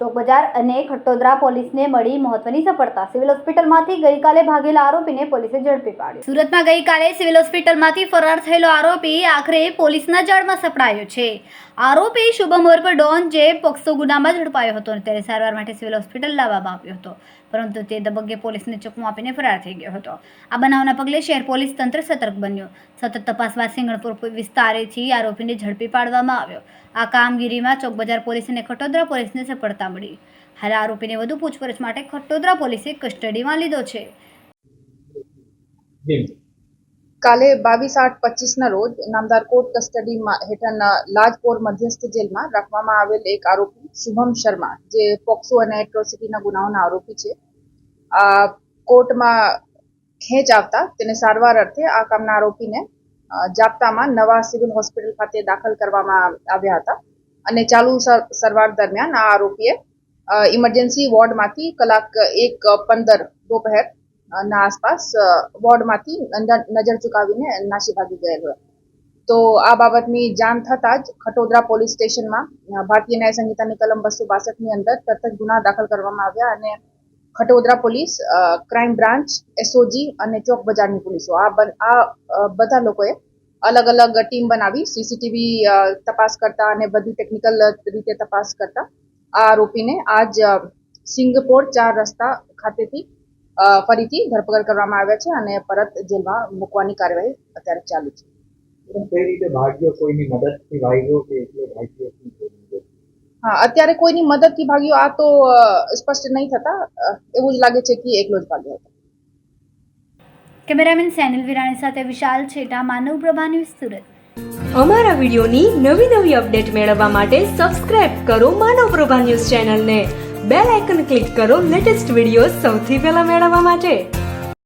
ચોક બજાર અને ખટ્ટોદરા પોલીસને મળી મહત્વની સફળતા. સિવિલ હોસ્પિટલમાંથી ગઈકાલે ભાગેલા આરોપીને પોલીસે ઝડપી પાડ્યો સુરતમાં ગઈકાલે સિવિલ હોસ્પિટલમાંથી ફરાર થયેલો આરોપી આખરે પોલીસના જાળમાં સપડાયો છે. આરોપી શુભમ ઉર્ફ ડોન જે પોક્સો ગુનામાં ઝડપાયો હતો ત્યારે સારવાર માટે સિવિલ હોસ્પિટલ લાવવામાં આવ્યો હતો. પરંતુ તે દબગ્ગે પોલીસને ચકમો આપીને ફરાર થઈ ગયો હતો. આ બનાવના પગલે શહેર પોલીસ તંત્ર સતર્ક બન્યું. સતત તપાસ બાદ સિંગણપુર વિસ્તારેથી આરોપીને ઝડપી પાડવામાં આવ્યો. આ કામગીરીમાં ચોકબજાર પોલીસ અને ખટોદરા પોલીસને સફળતા મળી. હાલ આરોપીને વધુ પૂછપરછ માટે ખટોદરા પોલીસે કસ્ટડીમાં લીધો છે. કાલે બાવીસ આઠ પચીસના રોજ નામદાર કોર્ટ કસ્ટડીમાં હેઠળના લાજપોર મધ્યસ્થ જેલમાં રાખવામાં આવેલ એક આરોપી શુભમ શર્મા જે પોક્સો અને એટ્રોસિટીના ગુનાઓના આરોપી છે આ કોર્ટમાં ખેંચ આવતા તેને સારવાર અર્થે આ કામના આરોપીને જાપ્તામાં નવા સિવિલ હોસ્પિટલ ખાતે દાખલ કરવામાં આવ્યા હતા અને ચાલુ સર- સારવાર દરમિયાન આ આરોપીએ ઇમરજન્સી વોર્ડમાંથી કલાક એક, પંદર દોપહેર ના આસપાસ વોર્ડમાંથી નજર ચુકાવીને નાસી ભાગી ગયેલો તો આ બાબતની જાણ થતાં જ ખટોદરા પોલીસ સ્ટેશનમાં ભારતીય ન્યાય સંહિતાની કલમ બસો બાસઠની અંદર તરત જ ગુના દાખલ કરવામાં આવ્યા અને Khatodra police crime branch SOG અને ચોક બજારની પોલીસો આ આ બધા લોકોએ અલગ અલગ ટીમ બનાવી સીસીટીવી તપાસ કરતા અને બધી ટેકનિકલ રીતે તપાસ કરતા આ આરોપીને આજ સિંગપોર ચાર રસ્તા ખાતેથી ફરીથી ધરપકડ કરવામાં આવ્યા છે અને પરત જેલમાં મૂકવાની કાર્યવાહી અત્યારે ચાલુ છે કઈ રીતે ભાગ્યો કોઈની મદદથી ભાગ્યો કે એકલો ભાગ્યો? હા અત્યારે કોઈની મદદથી ભાગ્યો આ તો સ્પષ્ટ નહીં થતા. એવું જ લાગે છે કે એકલો જ ભાગ્યો હતો. કેમેરામેન સેનિલ વિરાણી સાથે વિશાલ છેટા માનવ પ્રભા ન્યૂઝ સુરત. અમારા વિડીયોની નવી નવી અપડેટ મેળવવા માટે સબસ્ક્રાઇબ કરો માનવ પ્રભા ન્યૂઝ ચેનલને. બેલ આઇકન ક્લિક કરો લેટેસ્ટ વીડિયો સૌથી પહેલા મેળવવા માટે.